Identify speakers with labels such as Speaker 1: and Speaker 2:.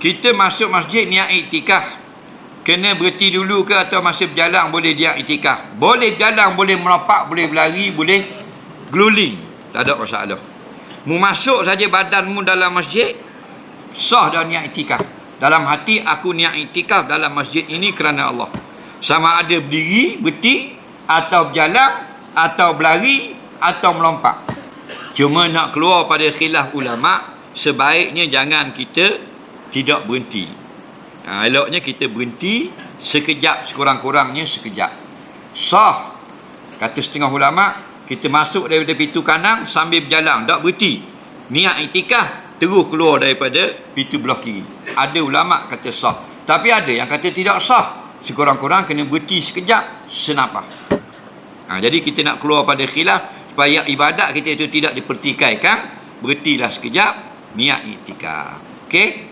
Speaker 1: kita masuk masjid niat iktikaf kena berhenti dulu ke atau masa berjalan boleh dia iktikaf boleh berjalan boleh merapak boleh berlari boleh geluling tak ada masalah. Mu masuk saja badanmu dalam masjid sah dah niat iktikaf dalam hati aku niat iktikaf dalam masjid ini kerana Allah. Sama ada berdiri berhenti atau berjalan atau berlari atau melompat. Cuma nak keluar pada khilaf ulama sebaiknya jangan kita tidak berhenti. Ha, eloknya kita berhenti sekejap sekurang-kurangnya sekejap. Sah. Kata setengah ulama, kita masuk daripada pintu kanan sambil berjalan, tak berhenti. Niat iktikaf terus keluar daripada pintu belah kiri. Ada ulama kata sah. Tapi ada yang kata tidak sah. Sekurang-kurang kena berhenti sekejap senapah. Ha, jadi kita nak keluar pada khilaf supaya ibadat kita itu tidak dipertikaikan, berhentilah sekejap niat iktikaf. Okey?